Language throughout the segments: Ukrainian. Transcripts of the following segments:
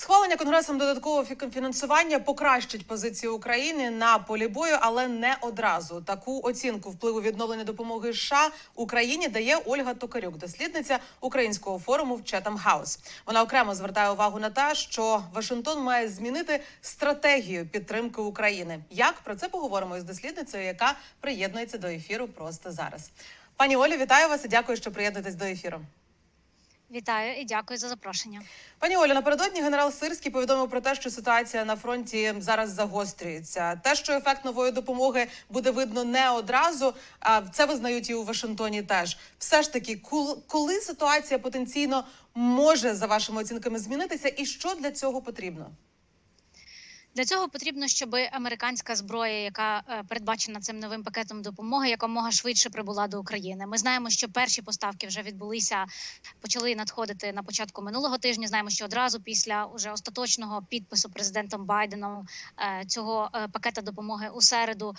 Схвалення конгресом додаткового фі- фінансування покращить позицію України на полі бою, але не одразу. Таку оцінку впливу відновлення допомоги США Україні дає Ольга Токарюк, дослідниця українського форуму в Четам Хаус. Вона окремо звертає увагу на те, що Вашингтон має змінити стратегію підтримки України. Як про це поговоримо із дослідницею, яка приєднується до ефіру просто зараз. Пані Олі, вітаю вас і дякую, що приєднуєтесь до ефіру. Вітаю і дякую за запрошення. Пані Оля. напередодні генерал Сирський повідомив про те, що ситуація на фронті зараз загострюється. Те, що ефект нової допомоги буде видно не одразу, а це визнають і у Вашингтоні. Теж все ж таки, коли ситуація потенційно може за вашими оцінками змінитися, і що для цього потрібно? Для цього потрібно, щоб американська зброя, яка е, передбачена цим новим пакетом допомоги, якомога швидше прибула до України. Ми знаємо, що перші поставки вже відбулися, почали надходити на початку минулого тижня. Знаємо, що одразу після уже остаточного підпису президентом Байденом е, цього е, пакета допомоги у середу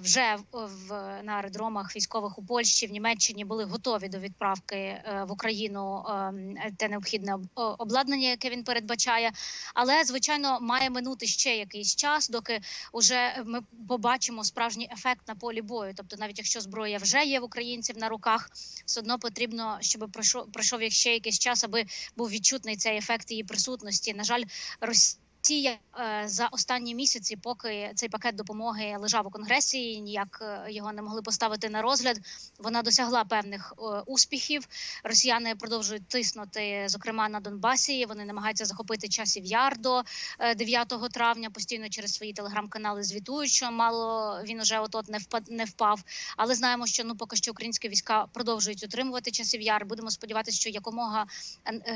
вже в, на аеродромах військових у Польщі в Німеччині були готові до відправки в Україну е, те необхідне обладнання, яке він передбачає. Але звичайно має минути ще якийсь час, доки вже ми побачимо справжній ефект на полі бою. Тобто, навіть якщо зброя вже є в українців на руках, все одно потрібно, щоб пройшов пройшов ще якийсь час, аби був відчутний цей ефект її присутності. На жаль, Росія е, за останні місяці, поки цей пакет допомоги лежав у конгресі, ніяк е, його не могли поставити на розгляд. Вона досягла певних е, успіхів. Росіяни продовжують тиснути, зокрема на Донбасі. Вони намагаються захопити часів яр до е, 9 травня. Постійно через свої телеграм-канали звітують, що мало він уже от от не впад не впав. Але знаємо, що ну поки що українські війська продовжують утримувати часів яр. Будемо сподіватися, що якомога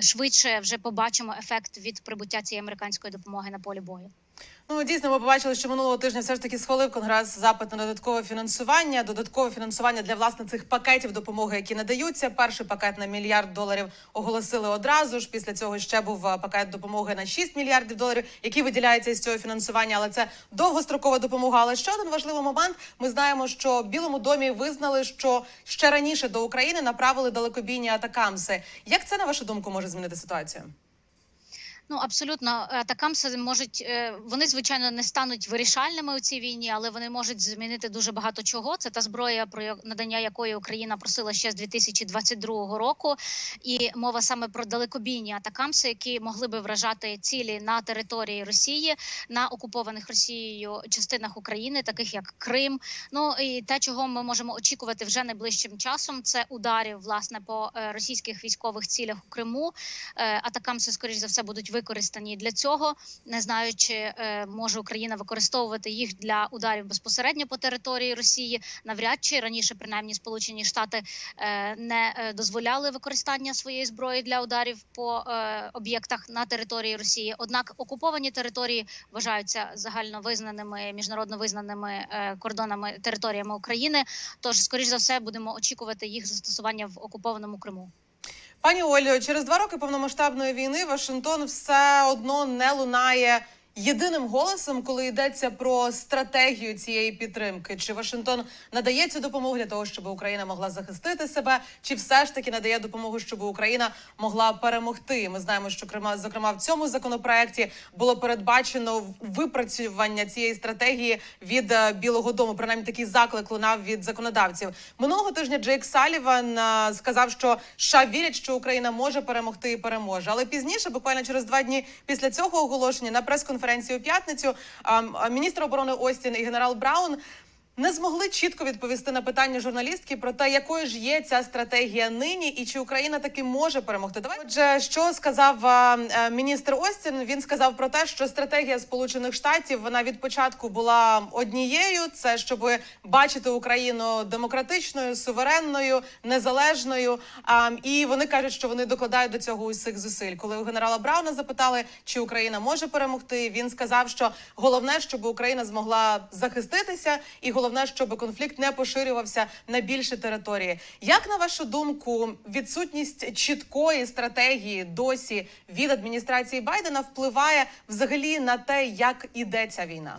швидше вже побачимо ефект від прибуття цієї американської допомоги на полі бою. Ну дійсно, ми побачили, що минулого тижня все ж таки схвалив конгрес запит на додаткове фінансування, додаткове фінансування для власне цих пакетів допомоги, які надаються. Перший пакет на мільярд доларів оголосили одразу ж. Після цього ще був пакет допомоги на 6 мільярдів доларів, який виділяється із цього фінансування. Але це довгострокова допомога. Але ще один важливий момент: ми знаємо, що Білому домі визнали, що ще раніше до України направили далекобійні атакамси. Як це на вашу думку може змінити ситуацію? Ну абсолютно атакамси можуть е, вони звичайно не стануть вирішальними у цій війні, але вони можуть змінити дуже багато чого. Це та зброя, про надання якої Україна просила ще з 2022 року. І мова саме про далекобійні атакамси, які могли би вражати цілі на території Росії на окупованих Росією частинах України, таких як Крим. Ну і те, чого ми можемо очікувати вже найближчим часом, це ударів власне по е, російських військових цілях у Криму. Е, Атакамси, скоріш за все, будуть використані для цього. Не знаю, чи е, може Україна використовувати їх для ударів безпосередньо по території Росії. Навряд чи раніше, принаймні, Сполучені Штати е, не е, дозволяли використання своєї зброї для ударів по об'єктах на території Росії. Однак окуповані території вважаються загально визнаними міжнародно визнаними кордонами територіями України. Тож, скоріш за все, будемо очікувати їх застосування в окупованому Криму. Пані Олю, через два роки повномасштабної війни Вашингтон все одно не лунає єдиним голосом, коли йдеться про стратегію цієї підтримки. Чи Вашингтон надає цю допомогу для того, щоб Україна могла захистити себе, чи все ж таки надає допомогу, щоб Україна могла перемогти? Ми знаємо, що крема- зокрема в цьому законопроекті було передбачено випрацювання цієї стратегії від е, Білого Дому. Принаймні такий заклик лунав від законодавців. Минулого тижня Джейк Саліван е, сказав, що США вірять, що Україна може перемогти і переможе. Але пізніше, буквально через два дні після цього оголошення, на прес-конференції у п'ятницю, а, а, міністр оборони Остін і генерал Браун. Не змогли чітко відповісти на питання журналістки про те, якою ж є ця стратегія нині, і чи Україна таки може перемогти. Давай отже, що сказав е, міністр Остін? Він сказав про те, що стратегія Сполучених Штатів вона від початку була однією: це щоб бачити Україну демократичною, суверенною, незалежною. А, і вони кажуть, що вони докладають до цього усіх зусиль. Коли у генерала Брауна запитали, чи Україна може перемогти, він сказав, що головне, щоб Україна змогла захиститися, і головне, щоб конфлікт не поширювався на більші території. Як на вашу думку, відсутність чіткої стратегії досі від адміністрації Байдена впливає взагалі на те, як іде ця війна?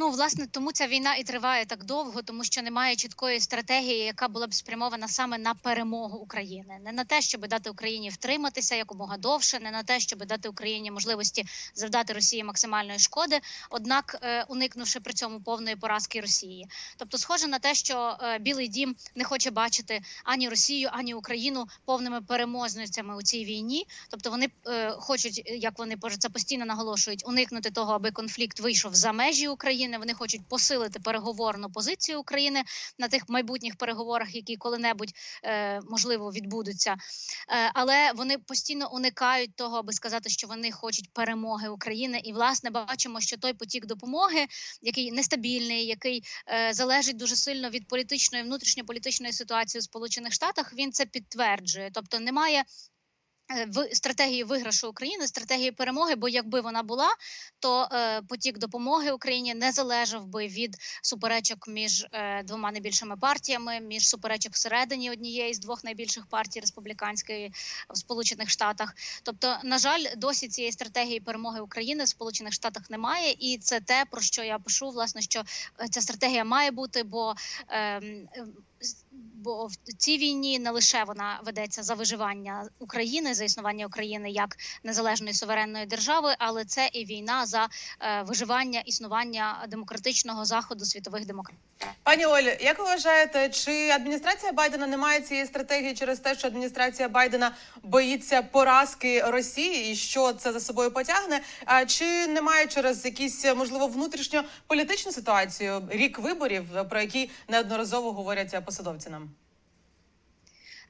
Ну, власне, тому ця війна і триває так довго, тому що немає чіткої стратегії, яка була б спрямована саме на перемогу України, не на те, щоб дати Україні втриматися якомога довше, не на те, щоб дати Україні можливості завдати Росії максимальної шкоди, однак е, уникнувши при цьому повної поразки Росії. Тобто, схоже на те, що е, Білий Дім не хоче бачити ані Росію, ані Україну повними переможницями у цій війні. Тобто, вони е, хочуть, як вони це постійно наголошують, уникнути того, аби конфлікт вийшов за межі України. Вони хочуть посилити переговорну позицію України на тих майбутніх переговорах, які коли-небудь е, можливо відбудуться. Е, але вони постійно уникають того, аби сказати, що вони хочуть перемоги України. І власне бачимо, що той потік допомоги, який нестабільний, який е, залежить дуже сильно від політичної внутрішньополітичної ситуації у Сполучених Штатах, він це підтверджує. Тобто немає в стратегії виграшу України, стратегії перемоги. Бо якби вона була, то е, потік допомоги Україні не залежав би від суперечок між е, двома найбільшими партіями, між суперечок всередині однієї з двох найбільших партій республіканської в Сполучених Штатах. Тобто, на жаль, досі цієї стратегії перемоги України в Сполучених Штатах немає, і це те про що я пишу, власне, що е, ця стратегія має бути, бо е, Бо в цій війні не лише вона ведеться за виживання України, за існування України як незалежної суверенної держави, але це і війна за е, виживання існування демократичного заходу світових демократій. Пані Олі, як ви вважаєте, чи адміністрація Байдена не має цієї стратегії через те, що адміністрація Байдена боїться поразки Росії і що це за собою потягне? А чи немає через якісь можливо внутрішньополітичну ситуацію рік виборів, про які неодноразово говорять посадовці нам?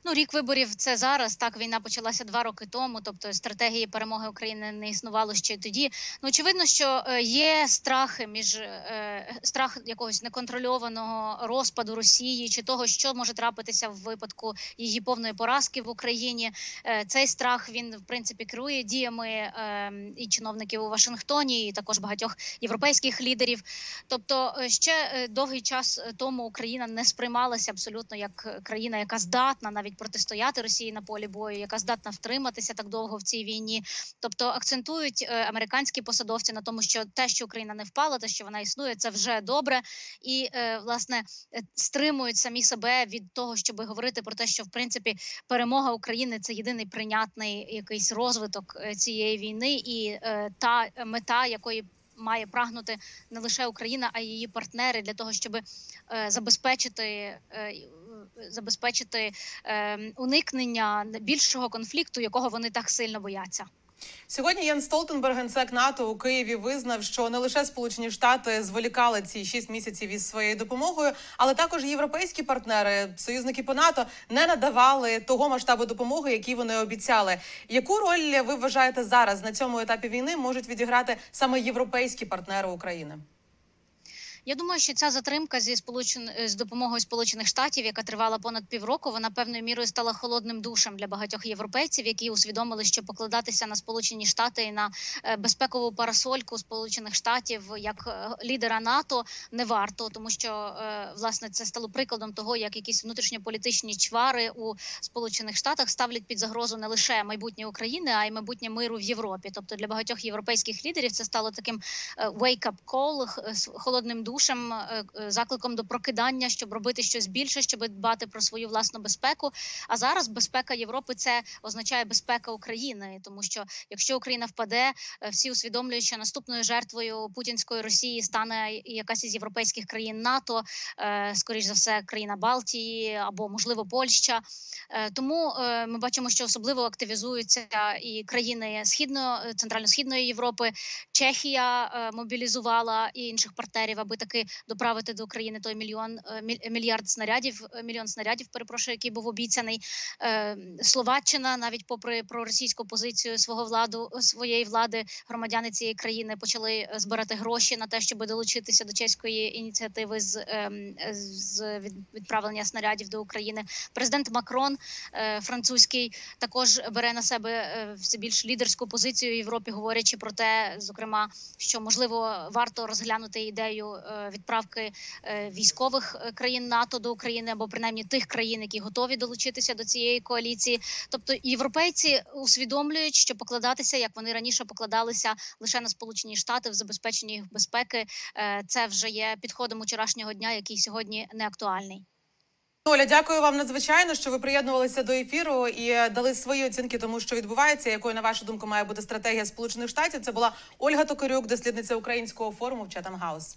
Ну, рік виборів це зараз. Так війна почалася два роки тому. Тобто стратегії перемоги України не існувало ще тоді. Ну очевидно, що е, є страхи між е, страх якогось неконтрольованого розпаду Росії чи того, що може трапитися в випадку її повної поразки в Україні. Е, цей страх він в принципі керує діями е, і чиновників у Вашингтоні, і також багатьох європейських лідерів. Тобто, ще довгий час тому Україна не сприймалася абсолютно як країна, яка здатна навіть протистояти Росії на полі бою, яка здатна втриматися так довго в цій війні. Тобто акцентують е, американські посадовці на тому, що те, що Україна не впала, те, що вона існує, це вже добре, і е, власне е, стримують самі себе від того, щоб говорити про те, що в принципі перемога України це єдиний прийнятний якийсь розвиток цієї війни, і та мета, якої Має прагнути не лише Україна, а й її партнери для того, щоб е, забезпечити е, забезпечити е, уникнення більшого конфлікту, якого вони так сильно бояться. Сьогодні Ян Столтенберг, генсек НАТО у Києві, визнав, що не лише Сполучені Штати зволікали ці шість місяців із своєю допомогою, але також європейські партнери, союзники по НАТО, не надавали того масштабу допомоги, який вони обіцяли. Яку роль ви вважаєте зараз на цьому етапі війни можуть відіграти саме європейські партнери України? Я думаю, що ця затримка зі сполучен з допомогою Сполучених Штатів, яка тривала понад півроку, вона певною мірою стала холодним душем для багатьох європейців, які усвідомили, що покладатися на Сполучені Штати і на безпекову парасольку Сполучених Штатів як лідера НАТО не варто, тому що власне це стало прикладом того, як якісь внутрішньополітичні чвари у Сполучених Штатах ставлять під загрозу не лише майбутнє України, а й майбутнє миру в Європі. Тобто для багатьох європейських лідерів це стало таким wake-up call, холодним душем душем, закликом до прокидання, щоб робити щось більше, щоб дбати про свою власну безпеку. А зараз безпека Європи це означає безпека України, тому що якщо Україна впаде, всі усвідомлюють, що наступною жертвою путінської Росії стане якась із європейських країн НАТО, скоріш за все, країна Балтії або можливо Польща. Тому ми бачимо, що особливо активізуються і країни східної центрально-східної Європи. Чехія мобілізувала і інших партнерів, аби таки доправити до України той мільйон мільярд снарядів, мільйон снарядів, перепрошую, який був обіцяний. Словаччина, навіть попри проросійську позицію свого владу своєї влади, громадяни цієї країни почали збирати гроші на те, щоб долучитися до чеської ініціативи з з відправлення снарядів до України. Президент Макрон французький також бере на себе все більш лідерську позицію в Європі, говорячи про те, зокрема, що можливо варто розглянути ідею е, відправки е, військових е, країн НАТО до України або принаймні тих країн, які готові долучитися до цієї коаліції. Тобто європейці усвідомлюють, що покладатися, як вони раніше покладалися лише на Сполучені Штати в забезпеченні їх безпеки. е, Це вже є підходом вчорашнього дня, який сьогодні не актуальний. Оля, дякую вам надзвичайно, що ви приєднувалися до ефіру і дали свої оцінки тому, що відбувається. Якою на вашу думку має бути стратегія Сполучених Штатів? Це була Ольга Токарюк, дослідниця українського форуму в Chatham House.